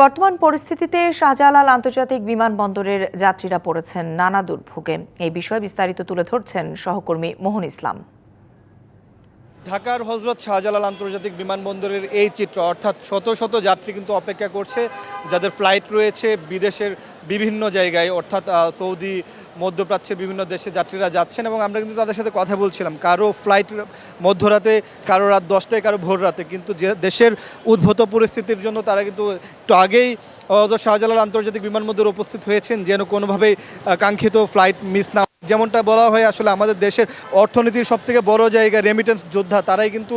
বর্তমান পরিস্থিতিতে শাহজালাল আন্তর্জাতিক বিমানবন্দরের যাত্রীরা পড়েছেন নানা দুর্ভোগে। এই বিষয়ে বিস্তারিত তুলে ধরছেন সহকর্মী মোহন ইসলাম। ঢাকার হজরত শাহজালাল আন্তর্জাতিক বিমানবন্দরের এই চিত্র, অর্থাৎ শত শত যাত্রী কিন্তু অপেক্ষা করছে, যাদের ফ্লাইট রয়েছে বিদেশের বিভিন্ন জায়গায়, অর্থাৎ সৌদি মধ্যপ্রাচ্যের বিভিন্ন দেশে যাত্রীরা যাচ্ছেন এবং আমরা কিন্তু তাদের সাথে কথা বলছিলাম। কারও ফ্লাইট মধ্যরাতে, কারও রাত দশটায়, কারও ভোর রাতে। কিন্তু যে দেশের উদ্ভূত পরিস্থিতির জন্য তারা কিন্তু একটু আগেই হজরত শাহজালাল আন্তর্জাতিক বিমানবন্দরে উপস্থিত হয়েছেন, যেন কোনোভাবেই কাঙ্ক্ষিত ফ্লাইট মিস না যেমনটা বলা হয়, আসলে আমাদের দেশের অর্থনীতির সব থেকে বড় জায়গা রেমিটেন্স যোদ্ধা। তারাই কিন্তু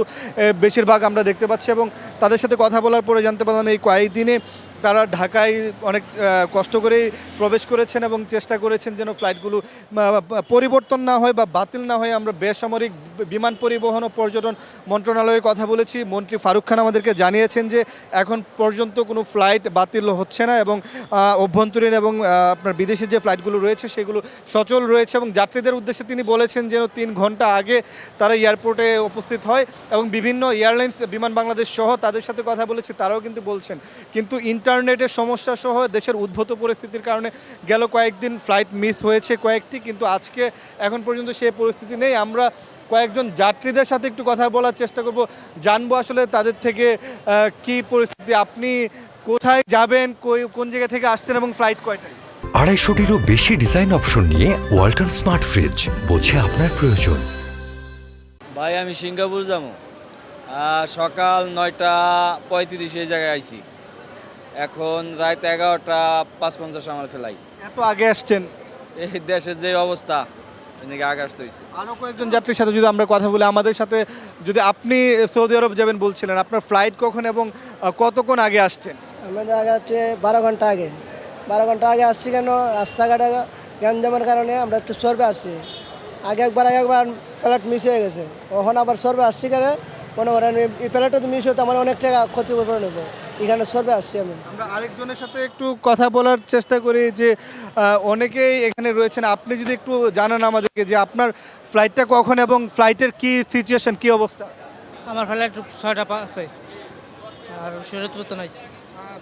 বেশিরভাগ আমরা দেখতে পাচ্ছি এবং তাদের সাথে কথা বলার পরে জানতে পারলাম, এই কয়েকদিনে তারা ঢাকায় অনেক কষ্ট করেই প্রবেশ করেছেন এবং চেষ্টা করেছেন যেন ফ্লাইটগুলো পরিবর্তন না হয় বা বাতিল না হয়। আমরা বেসামরিক বিমান পরিবহন ও পর্যটন মন্ত্রণালয়ে কথা বলেছি। মন্ত্রী ফারুক খান আমাদেরকে জানিয়েছেন যে, এখন পর্যন্ত কোনো ফ্লাইট বাতিল হচ্ছে না এবং অভ্যন্তরীণ এবং আপনার বিদেশি যে ফ্লাইটগুলো রয়েছে সেগুলো সচল রয়েছে এবং যাত্রীদের উদ্দেশ্যে তিনি বলেছেন যেন তিন ঘণ্টা আগে তারা এয়ারপোর্টে উপস্থিত হয় এবং বিভিন্ন এয়ারলাইন্স বিমান বাংলাদেশ সহ তাদের সাথে কথা বলেছি, তারাও কিন্তু বলছেন। কিন্তু ইন্টারনেটের সমস্যা সহ দেশের উদ্ভূত পরিস্থিতির কারণে গেল কয়েকদিন ফ্লাইট মিস হয়েছে কয়েকটি কিন্তু আজকে এখন পর্যন্ত সেই পরিস্থিতি নেই। আমরা কয়েকজন যাত্রীদের সাথে একটু কথা বলার চেষ্টা করব। জানব আসলে তাদের থেকে কি পরিস্থিতি আপনি কোথায় যাবেন কই- কোন জায়গা থেকে আসছেন এবং ফ্লাইট কয়টায়? আড়াইশোটিরও বেশি ডিজাইন অপশন নিয়ে ওয়ালটন স্মার্ট ফ্রিজ বোঝে আপনার প্রয়োজন। ভাই আমি সিঙ্গাপুর যাব। সকাল নয়টা পঁয়ত্রিশ এই জায়গায় আইছি। এখন রাত এগারোটা পাঁচ পঞ্চাশ আমার ফেলাই এত আগে আসছেন? এই দেশের যে অবস্থা এদিকে আগে আসতে হয়েছে আরও কয়েকজন যাত্রীর সাথে যদি আমরা কথা বলি আমাদের সাথে যদি আপনি সৌদি আরব যাবেন বলছিলেন আপনার ফ্লাইট কখন এবং কতক্ষণ আগে আসছেন? আমাদের আগে হচ্ছে বারো ঘণ্টা আগে। বারো ঘণ্টা আগে আসছি কেন? রাস্তাঘাটে গ্যাঞ্জামের কারণে আমরা একটু সর্বে আসছি আগে একবার আগে একবার প্যালেট মিস হয়ে গেছে। ওখানে আবার সর্বে আসছি কেন? মনে করেন এই- প্যালেটটা তো মিস হতে আমার অনেক টাকা ক্ষতি করে নেব এখানে সর্বে আসছি আমি। আমরা আরেকজনের সাথে একটু কথা বলার চেষ্টা করি যে অনেকেই এখানে রয়েছেন। আপনি যদি একটু জানান আমাদেরকে যে আপনার ফ্লাইটটা কখন এবং ফ্লাইটের কি সিচুয়েশন কি অবস্থা? আমার ফ্লাইট ছয়টা পা আছে। আর শরীরপুর তো নাই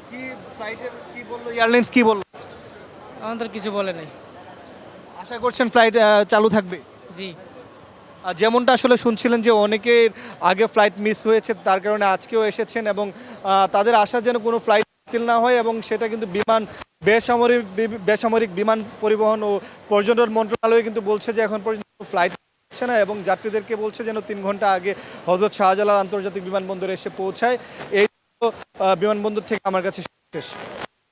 কি ফ্লাইটের কি বলল? এয়ারলাইন্স কি বলল? আমাদের কিছু বলে নাই। আশা করছেন ফ্লাইট চালু থাকবে? জি। যেমনটা আসলে শুনছিলেন যে অনেকের আগে ফ্লাইট মিস হয়েছে, তার কারণে আজকেও এসেছেন এবং তাদের আশা যেন কোনো ফ্লাইট বাতিল না হয় এবং সেটা কিন্তু বিমান, বেসামরিক বেসামরিক বিমান পরিবহন ও পর্যটন মন্ত্রণালয় কিন্তু বলছে যে এখন পর্যন্ত ফ্লাইট হচ্ছে না এবং যাত্রীদেরকে বলছে যেন তিন ঘণ্টা আগে হজরত শাহজালাল আন্তর্জাতিক বিমানবন্দরে এসে পৌঁছায়। এই বিমানবন্দর থেকে আমার কাছে শেষ